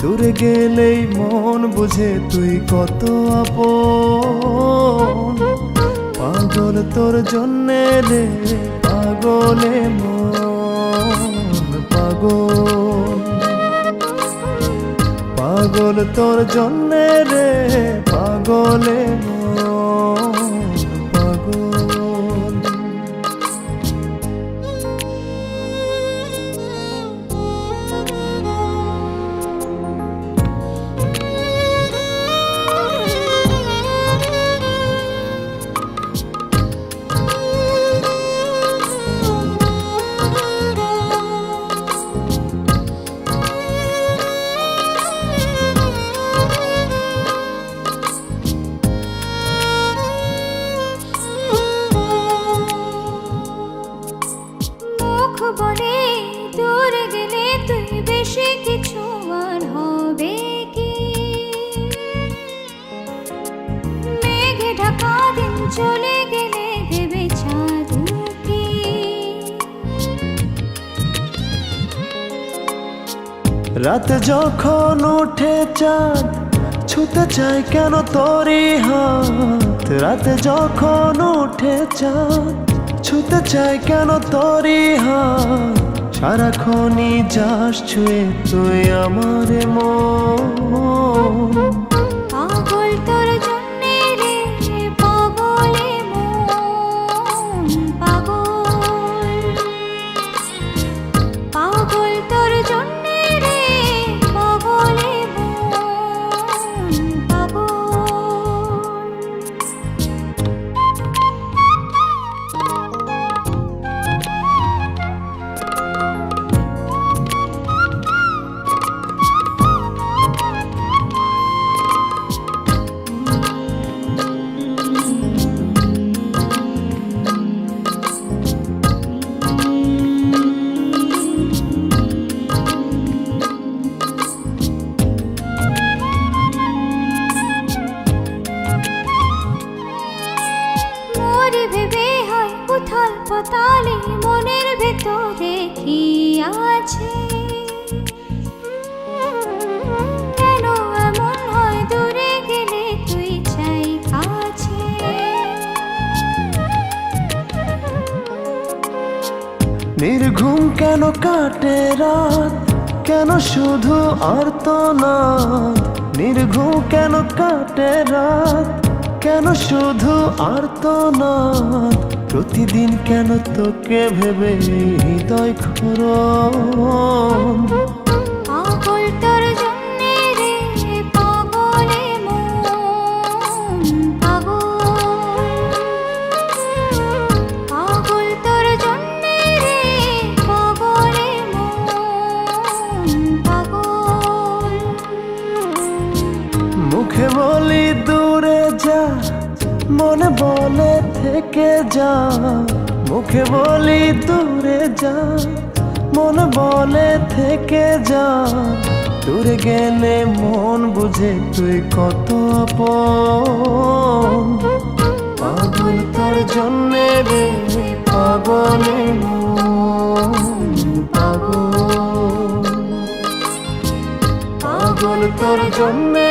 দূরে গেলেই মন বুঝে তুই কত আপন। পাগল তোর জন্যে রে, পাগলে মন, পাগল। পাগল তোর জন্যে রে, পাগলে মন। চলে গেলে দেবে। রাত যখন ওঠে চাঁদ, ছুতে চাই কেন তোরই হাত? রাত যখন উঠে চাঁদ, ছুতে চাই কেন তোরই হাত? সারাক্ষণই যাস ছুঁয়ে তুই আমার মন। পাতালে মনের ভেতরে কি আছে? কেন হয় তুই চাই নির্ঘুম কেন কাটে রাত? কেন শুধু আর্তনাদ? নির্ঘুম কেন কাটে রাত? কেন শুধু আর্তনাদ প্রতিদিন কেন তোকে ভেবে হৃদয় খুরন পাগল তোর জন্যে রে পাগলে পাগল। পাগল তোর জন্যে রে পাগলে পাগল। মুখে বলি যা মনে বলে থেকে যা, মুখে বলি দূরে যা। মনে বলে থেকে যা, দূরে গেলে মন বুঝে তুই কত পাগল তোর জন্যে রে পাগলে পাগল। পাগল তোর জন্যে